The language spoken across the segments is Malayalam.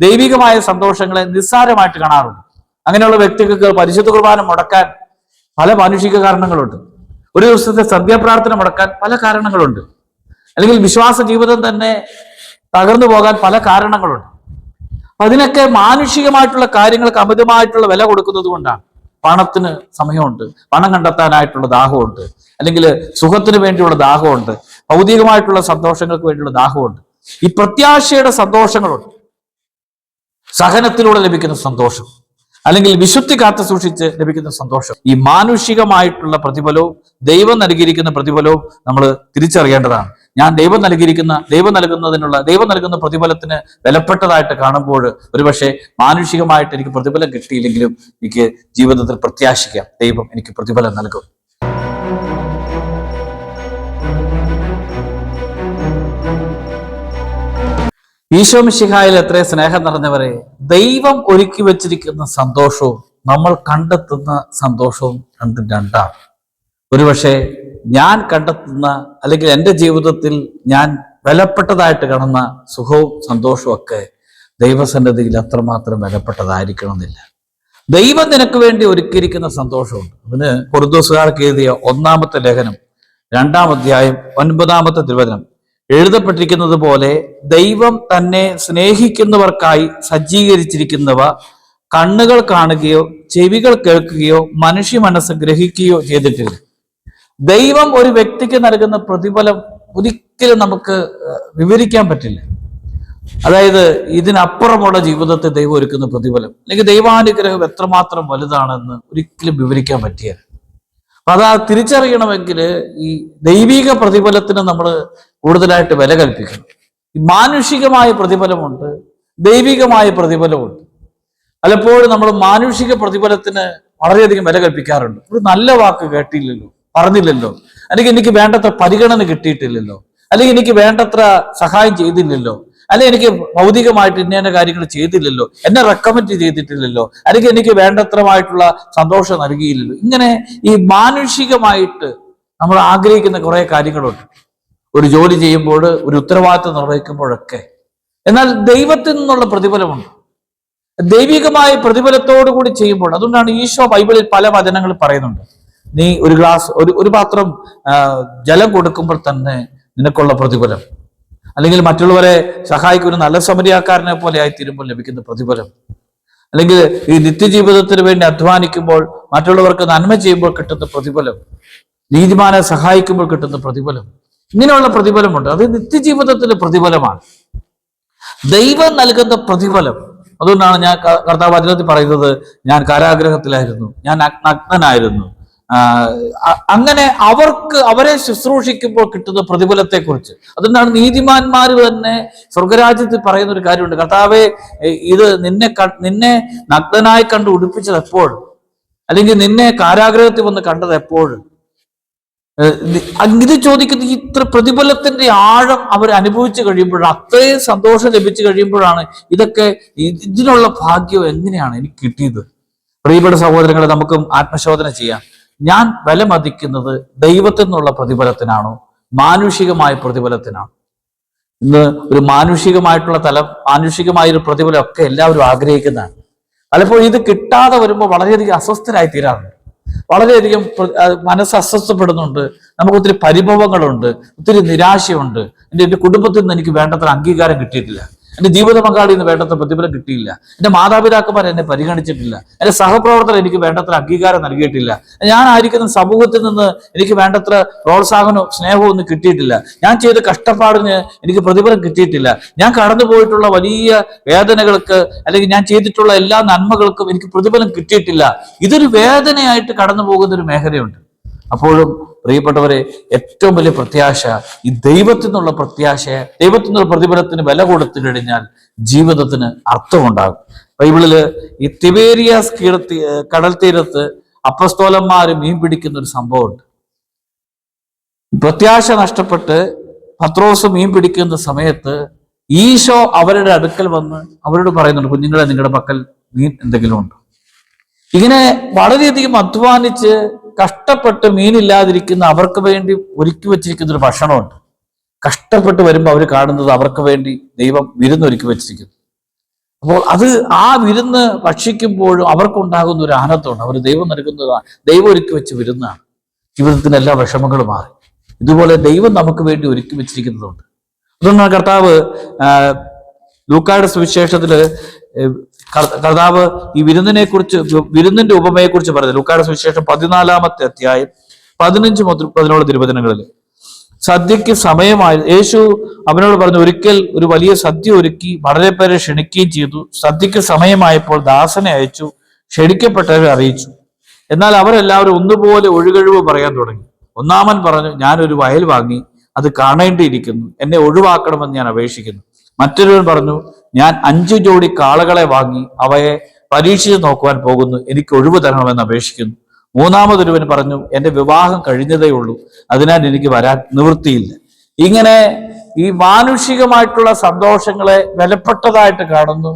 ദൈവികമായ സന്തോഷങ്ങളെ നിസ്സാരമായിട്ട് കാണാറുണ്ട്. അങ്ങനെയുള്ള വ്യക്തികൾക്ക് പരിശുദ്ധ കുർബാന മുടക്കാൻ പല മാനുഷിക കാരണങ്ങളുണ്ട്. ഒരു ദിവസത്തെ സന്ധ്യാപ്രാർത്ഥന മുടക്കാൻ പല കാരണങ്ങളുണ്ട്. അല്ലെങ്കിൽ വിശ്വാസ ജീവിതം തന്നെ തകർന്നു പോകാൻ പല കാരണങ്ങളുണ്ട്. അപ്പൊ അതിനൊക്കെ മാനുഷികമായിട്ടുള്ള കാര്യങ്ങൾക്ക് അമിതമായിട്ടുള്ള വില കൊടുക്കുന്നത് കൊണ്ടാണ് പണത്തിന് സമയമുണ്ട്. പണം കണ്ടെത്താനായിട്ടുള്ള ദാഹമുണ്ട്. അല്ലെങ്കിൽ സുഖത്തിന് വേണ്ടിയുള്ള ദാഹമുണ്ട്. ഭൗതികമായിട്ടുള്ള സന്തോഷങ്ങൾക്ക് വേണ്ടിയുള്ള ദാഹമുണ്ട്. ഈ പ്രത്യാശയുടെ സന്തോഷങ്ങളുണ്ട്. സഹനത്തിലൂടെ ലഭിക്കുന്ന സന്തോഷം. അല്ലെങ്കിൽ വിശുദ്ധി കാത്തു സൂക്ഷിച്ച് ലഭിക്കുന്ന സന്തോഷം. ഈ മാനുഷികമായിട്ടുള്ള പ്രതിഫലവും ദൈവം നൽകിയിരിക്കുന്ന പ്രതിഫലവും നമ്മൾ തിരിച്ചറിയേണ്ടതാണ്. ഞാൻ ദൈവം നൽകിയിരിക്കുന്ന ദൈവം നൽകുന്നതിനുള്ള ദൈവം നൽകുന്ന പ്രതിഫലത്തിന് വിലപ്പെട്ടതായിട്ട് കാണുമ്പോൾ ഒരുപക്ഷെ മാനുഷികമായിട്ട് എനിക്ക് പ്രതിഫലം കിട്ടിയില്ലെങ്കിലും എനിക്ക് ജീവിതത്തിൽ പ്രത്യാശിക്കാം. ദൈവം എനിക്ക് പ്രതിഫലം നൽകും. ഈശോ മിശിഹായിൽ എത്ര സ്നേഹം നിറഞ്ഞവരെ ദൈവം ഒരുക്കി വെച്ചിരിക്കുന്ന സന്തോഷവും നമ്മൾ കണ്ടെത്തുന്ന സന്തോഷവും രണ്ടും രണ്ടാണ്. ഒരുപക്ഷെ ഞാൻ കണ്ടെത്തുന്ന അല്ലെങ്കിൽ എന്റെ ജീവിതത്തിൽ ഞാൻ വിലപ്പെട്ടതായിട്ട് കാണുന്ന സുഖവും സന്തോഷവും ഒക്കെ ദൈവസന്നദ്ധിയിൽ അത്രമാത്രം വിലപ്പെട്ടതായിരിക്കണമെന്നില്ല. ദൈവം നിനക്ക് വേണ്ടി ഒരുക്കിയിരിക്കുന്ന സന്തോഷമുണ്ട്. അതിന് പൊറുദോസുകാർക്ക് എഴുതിയ ഒന്നാമത്തെ ലേഖനം രണ്ടാം അധ്യായം ഒൻപതാമത്തെ തിരുവചനം എഴുതപ്പെട്ടിരിക്കുന്നത് പോലെ ദൈവം തന്നെ സ്നേഹിക്കുന്നവർക്കായി സജ്ജീകരിച്ചിരിക്കുന്നവ കണ്ണുകൾ കാണുകയോ ചെവികൾ കേൾക്കുകയോ മനുഷ്യ മനസ്സ് ഗ്രഹിക്കുകയോ ചെയ്തിട്ടില്ല. ദൈവം ഒരു വ്യക്തിക്ക് നൽകുന്ന പ്രതിഫലം ഒരിക്കലും നമുക്ക് വിവരിക്കാൻ പറ്റില്ല. അതായത് ഇതിനപ്പുറമുള്ള ജീവിതത്തെ ദൈവം ഒരുക്കുന്ന പ്രതിഫലം. അല്ലെങ്കിൽ ദൈവാനുഗ്രഹം എത്രമാത്രം വലുതാണെന്ന് ഒരിക്കലും വിവരിക്കാൻ പറ്റിയത് അത് ആ തിരിച്ചറിയണമെങ്കിൽ ഈ ദൈവിക പ്രതിഫലത്തിന് നമ്മൾ കൂടുതലായിട്ട് വില കൽപ്പിക്കണം. മാനുഷികമായ പ്രതിഫലമുണ്ട് ദൈവികമായ പ്രതിഫലമുണ്ട്. പലപ്പോഴും നമ്മൾ മാനുഷിക പ്രതിഫലത്തിന് വളരെയധികം വില കൽപ്പിക്കാറുണ്ട്. ഒരു നല്ല വാക്ക് കേട്ടില്ലല്ലോ പറഞ്ഞില്ലല്ലോ. അല്ലെങ്കിൽ എനിക്ക് വേണ്ടത്ര പരിഗണന കിട്ടിയിട്ടില്ലല്ലോ. അല്ലെങ്കിൽ എനിക്ക് വേണ്ടത്ര സഹായം ചെയ്തില്ലല്ലോ. അല്ലെങ്കിൽ എനിക്ക് ഭൗതികമായിട്ട് ഇന്ന കാര്യങ്ങൾ ചെയ്തില്ലല്ലോ? എന്നെ റെക്കമെൻഡ് ചെയ്തിട്ടില്ലല്ലോ? അല്ലെങ്കിൽ എനിക്ക് വേണ്ടത്രമായിട്ടുള്ള സന്തോഷം നൽകിയില്ലല്ലോ? ഇങ്ങനെ ഈ മാനുഷികമായിട്ട് നമ്മൾ ആഗ്രഹിക്കുന്ന കുറെ കാര്യങ്ങളുണ്ട്. ഒരു ജോലി ചെയ്യുമ്പോൾ ഒരു ഉത്തരവാദിത്വം നിർവഹിക്കുമ്പോഴൊക്കെ. എന്നാൽ ദൈവത്തിൽ നിന്നുള്ള പ്രതിഫലമുണ്ട്. ദൈവികമായ പ്രതിഫലത്തോടു കൂടി ചെയ്യുമ്പോൾ അതുകൊണ്ടാണ് ഈശോ ബൈബിളിൽ പല വചനങ്ങൾ പറയുന്നുണ്ട്. നീ ഒരു ഗ്ലാസ് ഒരു ഒരു പാത്രം ജലം കൊടുക്കുമ്പോൾ തന്നെ നിനക്കുള്ള പ്രതിഫലം. അല്ലെങ്കിൽ മറ്റുള്ളവരെ സഹായിക്കുന്ന ഒരു നല്ല സമരിയാക്കാരനെ പോലെ ആയി തീരുമ്പോൾ ലഭിക്കുന്ന പ്രതിഫലം. അല്ലെങ്കിൽ ഈ നിത്യജീവിതത്തിന് വേണ്ടി അധ്വാനിക്കുമ്പോൾ മറ്റുള്ളവർക്ക് നന്മ ചെയ്യുമ്പോൾ കിട്ടുന്ന പ്രതിഫലം. നീതിമാനെ സഹായിക്കുമ്പോൾ കിട്ടുന്ന പ്രതിഫലം. ഇങ്ങനെയുള്ള പ്രതിഫലമുണ്ട്. അത് നിത്യജീവിതത്തിന്റെ പ്രതിഫലമാണ്. ദൈവം നൽകുന്ന പ്രതിഫലം. അതുകൊണ്ടാണ് ഞാൻ കർത്താവ് അതിനകത്ത് പറയുന്നത് ഞാൻ കാരാഗ്രഹത്തിലായിരുന്നു. ഞാൻ നഗ്- നഗ്നനായിരുന്നു ആ, അ- അങ്ങനെ അവർക്ക് അവരെ ശുശ്രൂഷിക്കുമ്പോൾ കിട്ടുന്ന പ്രതിഫലത്തെക്കുറിച്ച്. അതുകൊണ്ടാണ് നീതിമാന്മാർ തന്നെ സ്വർഗരാജ്യത്തിൽ പറയുന്ന ഒരു കാര്യമുണ്ട്. കർത്താവെ ഇത് നിന്നെ നിന്നെ നഗ്നനായി കണ്ട് ഉടുപ്പിച്ചത് എപ്പോൾ അല്ലെങ്കിൽ നിന്നെ കാരാഗ്രഹത്തിൽ വന്ന് കണ്ടത് എപ്പോൾ ഇത് ചോദിക്കുന്ന ഇത്ര പ്രതിഫലത്തിന്റെ ആഴം അവർ അനുഭവിച്ചു കഴിയുമ്പോഴാണ് അത്രയും സന്തോഷം ലഭിച്ചു കഴിയുമ്പോഴാണ് ഇതൊക്കെ ഇതിനുള്ള ഭാഗ്യം എങ്ങനെയാണ് എനിക്ക് കിട്ടിയത്? പ്രിയപ്പെട്ട സഹോദരങ്ങളെ നമുക്കും ആത്മശോധന ചെയ്യാം. ഞാൻ വിലമതിക്കുന്നത് ദൈവത്തിൽ നിന്നുള്ള പ്രതിഫലത്തിനാണോ? മാനുഷികമായ പ്രതിഫലത്തിനാണോ? ഇന്ന് ഒരു മാനുഷികമായിട്ടുള്ള തല മാനുഷികമായ ഒരു പ്രതിഫലം ഒക്കെ എല്ലാവരും ആഗ്രഹിക്കുന്നതാണ്. പലപ്പോഴും ഇത് കിട്ടാതെ വരുമ്പോൾ വളരെയധികം അസ്വസ്ഥരായി തീരാറുണ്ട്. വളരെയധികം മനസ്സ് അസ്വസ്ഥപ്പെടുന്നുണ്ട്. നമുക്ക് ഒത്തിരി പരിഭവങ്ങളുണ്ട്. ഒത്തിരി നിരാശയുണ്ട്. എന്റെ എന്റെ കുടുംബത്തിൽ നിന്ന് എനിക്ക് വേണ്ടത്ര അംഗീകാരം കിട്ടിയിട്ടില്ല. എന്റെ ജീവിത പങ്കാളി വേണ്ടത്ര പ്രതിഫലം കിട്ടിയില്ല. എന്റെ മാതാപിതാക്കന്മാർ എന്നെ പരിഗണിച്ചിട്ടില്ല. എന്റെ സഹപ്രവർത്തകർ എനിക്ക് വേണ്ടത്ര അംഗീകാരം നൽകിയിട്ടില്ല. ഞാൻ ആയിരിക്കുന്ന സമൂഹത്തിൽ നിന്ന് എനിക്ക് വേണ്ടത്ര പ്രോത്സാഹനവും സ്നേഹവും ഒന്നും കിട്ടിയിട്ടില്ല. ഞാൻ ചെയ്ത കഷ്ടപ്പാടിന് എനിക്ക് പ്രതിഫലം കിട്ടിയിട്ടില്ല. ഞാൻ കടന്നുപോയിട്ടുള്ള വലിയ വേദനകൾക്ക് അല്ലെങ്കിൽ ഞാൻ ചെയ്തിട്ടുള്ള എല്ലാ നന്മകൾക്കും എനിക്ക് പ്രതിഫലം കിട്ടിയിട്ടില്ല. ഇതൊരു വേദനയായിട്ട് കടന്നു പോകുന്ന ഒരു മേഖലയുണ്ട്. അപ്പോഴും പ്രിയപ്പെട്ടവരെ ഏറ്റവും വലിയ പ്രത്യാശ ഈ ദൈവത്തിൽ നിന്നുള്ള പ്രത്യാശ ദൈവത്തിൽ നിന്നുള്ള പ്രതിഫലത്തിന് വില കൊടുത്തു കഴിഞ്ഞാൽ ജീവിതത്തിന് അർത്ഥമുണ്ടാകും. ബൈബിളിൽ ഈ തിബേരിയാസ് കീഴത്തി കടൽ തീരത്ത് അപ്പസ്തോലന്മാർ മീൻ പിടിക്കുന്ന ഒരു സംഭവമുണ്ട്. പ്രത്യാശ നഷ്ടപ്പെട്ട് പത്രോസ് മീൻ പിടിക്കുന്ന സമയത്ത് ഈശോ അവരുടെ അടുക്കൽ വന്ന് അവരോട് പറയുന്നുണ്ട് കുഞ്ഞുങ്ങളെ നിങ്ങളുടെ പക്കൽ മീൻ എന്തെങ്കിലും ഉണ്ടോ? ഇങ്ങനെ വളരെയധികം അധ്വാനിച്ച് കഷ്ടപ്പെട്ട് മീനില്ലാതിരിക്കുന്ന അവർക്ക് വേണ്ടി ഒരുക്കി വെച്ചിരിക്കുന്ന ഒരു ഭക്ഷണമുണ്ട്. കഷ്ടപ്പെട്ട് വരുമ്പോൾ അവർ കാണുന്നത് അവർക്ക് വേണ്ടി ദൈവം വിരുന്നൊരുക്കി വെച്ചിരിക്കുന്നു. അപ്പോൾ അത് ആ വിരുന്ന് ഭക്ഷിക്കുമ്പോഴും അവർക്കുണ്ടാകുന്ന ഒരു ആനന്ദമുണ്ട് അവർ ദൈവം നൽകുന്നതാണ് ദൈവം ഒരുക്കി വെച്ച് വിരുന്നാണ്. ജീവിതത്തിന് എല്ലാ വിഷമങ്ങളും മാറി. ഇതുപോലെ ദൈവം നമുക്ക് വേണ്ടി ഒരുക്കി വെച്ചിരിക്കുന്നതുണ്ട്. അതുകൊണ്ടാണ് കർത്താവ് ലൂക്കായുടെ സുവിശേഷത്തിൽ കർത്താവ് ഈ വിരുന്നിനെ കുറിച്ച് വിരുന്നിന്റെ ഉപമയെ കുറിച്ച് പറഞ്ഞു ലൂക്കായുടെ സുവിശേഷം പതിനാലാമത്തെ അധ്യായം പതിനഞ്ച് മുതൽ പതിനോൾ തിരുവചനങ്ങളിൽ സദ്യക്ക് സമയമായി യേശു അവനോട് പറഞ്ഞു ഒരിക്കൽ ഒരു വലിയ സദ്യ ഒരുക്കി വളരെ പേരെ ക്ഷണിക്കുകയും ചെയ്തു. സദ്യക്ക് സമയമായപ്പോൾ ദാസനെ അയച്ചു ക്ഷണിക്കപ്പെട്ടവരെ അറിയിച്ചു. എന്നാൽ അവരെല്ലാവരും ഒന്നുപോലെ ഒഴുകഴിവ് പറയാൻ തുടങ്ങി. ഒന്നാമൻ പറഞ്ഞു ഞാനൊരു വയൽ വാങ്ങി അത് കാണേണ്ടിയിരിക്കുന്നു. എന്നെ ഒഴിവാക്കണമെന്ന് ഞാൻ അപേക്ഷിക്കുന്നു. മറ്റൊരുവൻ പറഞ്ഞു ഞാൻ അഞ്ചു ജോഡി കാളകളെ വാങ്ങി അവയെ പരീക്ഷിച്ച് നോക്കുവാൻ പോകുന്നു. എനിക്ക് ഒഴിവ് തരണമെന്ന് അപേക്ഷിക്കുന്നു. മൂന്നാമതൊരുവൻ പറഞ്ഞു എന്റെ വിവാഹം കഴിഞ്ഞതേ ഉള്ളൂ. അതിനാൽ എനിക്ക് വരാൻ നിവൃത്തിയില്ല. ഇങ്ങനെ ഈ മാനുഷികമായിട്ടുള്ള സന്തോഷങ്ങളെ വിലപ്പെട്ടതായിട്ട് കാണുന്നു.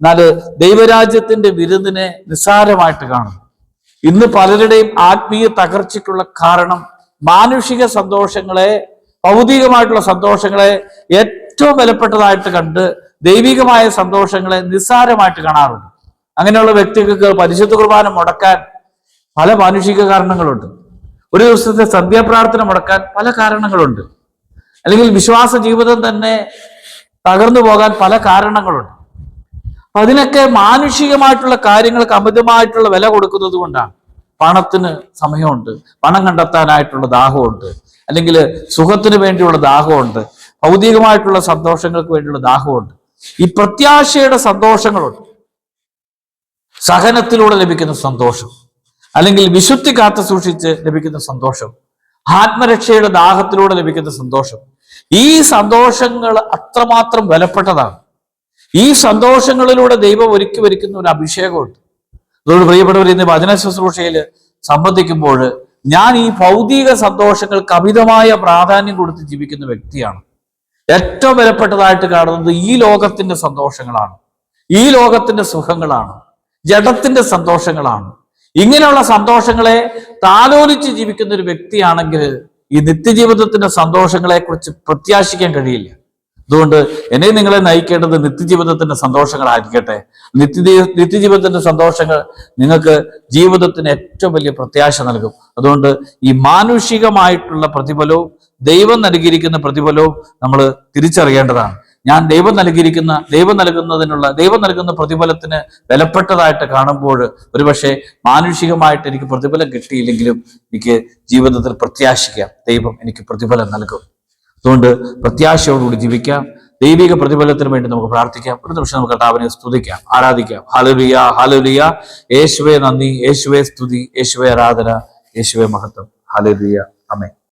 എന്നാൽ ദൈവരാജ്യത്തിന്റെ വിരുന്നിനെ നിസ്സാരമായിട്ട് കാണുന്നു. ഇന്ന് പലരുടെയും ആത്മീയ തകർച്ചയ്ക്കുള്ള കാരണം മാനുഷിക സന്തോഷങ്ങളെ ഭൗതികമായിട്ടുള്ള സന്തോഷങ്ങളെ ഏറ്റവും വിലപ്പെട്ടതായിട്ട് കണ്ട് ദൈവികമായ സന്തോഷങ്ങളെ നിസ്സാരമായിട്ട് കാണാറുണ്ട്. അങ്ങനെയുള്ള വ്യക്തികൾക്ക് പരിശുദ്ധ കുർബാന മുടക്കാൻ പല മാനുഷിക കാരണങ്ങളുണ്ട്. ഒരു ദിവസത്തെ സന്ധ്യാപ്രാർത്ഥന മുടക്കാൻ പല കാരണങ്ങളുണ്ട്. അല്ലെങ്കിൽ വിശ്വാസ ജീവിതം തന്നെ തകർന്നു പോകാൻ പല കാരണങ്ങളുണ്ട്. അപ്പൊ അതിനൊക്കെ മാനുഷികമായിട്ടുള്ള കാര്യങ്ങൾക്ക് അമിതമായിട്ടുള്ള വില കൊടുക്കുന്നത് കൊണ്ടാണ്. പണത്തിന് സമയമുണ്ട്. പണം കണ്ടെത്താനായിട്ടുള്ള ദാഹമുണ്ട്. അല്ലെങ്കിൽ സുഖത്തിന് വേണ്ടിയുള്ള ദാഹമുണ്ട്. ഭൗതികമായിട്ടുള്ള സന്തോഷങ്ങൾക്ക് വേണ്ടിയുള്ള ദാഹമുണ്ട്. ഈ പ്രത്യാശയുടെ സന്തോഷങ്ങളുണ്ട്. സഹനത്തിലൂടെ ലഭിക്കുന്ന സന്തോഷം. അല്ലെങ്കിൽ വിശുദ്ധി കാത്തു സൂക്ഷിച്ച് ലഭിക്കുന്ന സന്തോഷം. ആത്മരക്ഷയുടെ ദാഹത്തിലൂടെ ലഭിക്കുന്ന സന്തോഷം. ഈ സന്തോഷങ്ങൾ അത്രമാത്രം വിലപ്പെട്ടതാണ്. ഈ സന്തോഷങ്ങളിലൂടെ ദൈവം ഒരുക്കി വരിക്കുന്ന ഒരു അഭിഷേകമുണ്ട്. അതുകൊണ്ട് പ്രിയപ്പെട്ടവർ ഇന്ന് വചന ശുശ്രൂഷയിൽ സംബന്ധിക്കുമ്പോൾ ഞാൻ ഈ ഭൗതിക സന്തോഷങ്ങൾക്ക് അമിതമായ പ്രാധാന്യം കൊടുത്ത് ജീവിക്കുന്ന വ്യക്തിയാണ്. ഏറ്റവും വിലപ്പെട്ടതായിട്ട് കാണുന്നത് ഈ ലോകത്തിന്റെ സന്തോഷങ്ങളാണ്. ഈ ലോകത്തിന്റെ സുഖങ്ങളാണ്. ജഡത്തിന്റെ സന്തോഷങ്ങളാണ്. ഇങ്ങനെയുള്ള സന്തോഷങ്ങളെ താലോലിച്ച് ജീവിക്കുന്ന ഒരു വ്യക്തിയാണെങ്കിൽ ഈ നിത്യജീവിതത്തിന്റെ സന്തോഷങ്ങളെ കുറിച്ച് പ്രത്യാശിക്കാൻ കഴിയില്ല. അതുകൊണ്ട് എന്നെ നിങ്ങളെ നയിക്കേണ്ടത് നിത്യജീവിതത്തിന്റെ സന്തോഷങ്ങളായിരിക്കട്ടെ. നിത്യ നിത്യജീവിതത്തിന്റെ സന്തോഷങ്ങൾ നിങ്ങൾക്ക് ജീവിതത്തിന് ഏറ്റവും വലിയ പ്രത്യാശ നൽകും. അതുകൊണ്ട് ഈ മാനുഷികമായിട്ടുള്ള പ്രതിഫലവും ദൈവം നൽകിയിരിക്കുന്ന പ്രതിഫലവും നമ്മൾ തിരിച്ചറിയേണ്ടതാണ്. ഞാൻ ദൈവം നൽകിയിരിക്കുന്ന ദൈവം നൽകുന്നതിനുള്ള ദൈവം നൽകുന്ന പ്രതിഫലത്തിന് വിലപ്പെട്ടതായിട്ട് കാണുമ്പോൾ ഒരുപക്ഷെ മാനുഷികമായിട്ട് എനിക്ക് പ്രതിഫലം കിട്ടിയില്ലെങ്കിലും എനിക്ക് ജീവിതത്തിൽ പ്രത്യാശിക്കാം. ദൈവം എനിക്ക് പ്രതിഫലം നൽകും. അതുകൊണ്ട് പ്രത്യാശയോടുകൂടി ജീവിക്കാം. ദൈവിക പ്രതിഫലത്തിന് വേണ്ടി നമുക്ക് പ്രാർത്ഥിക്കാം. ഒരു നിമിഷം നമുക്ക് കർത്താവിനെ സ്തുതിക്കാം. ആരാധിക്കാം. ഹലുലിയ ഹലുലിയ യേശുവേ നന്ദി യേശുവേ സ്തുതി യേശുവേ ആരാധന യേശുവേ മഹത്വം. ഹലുലിയ അമേ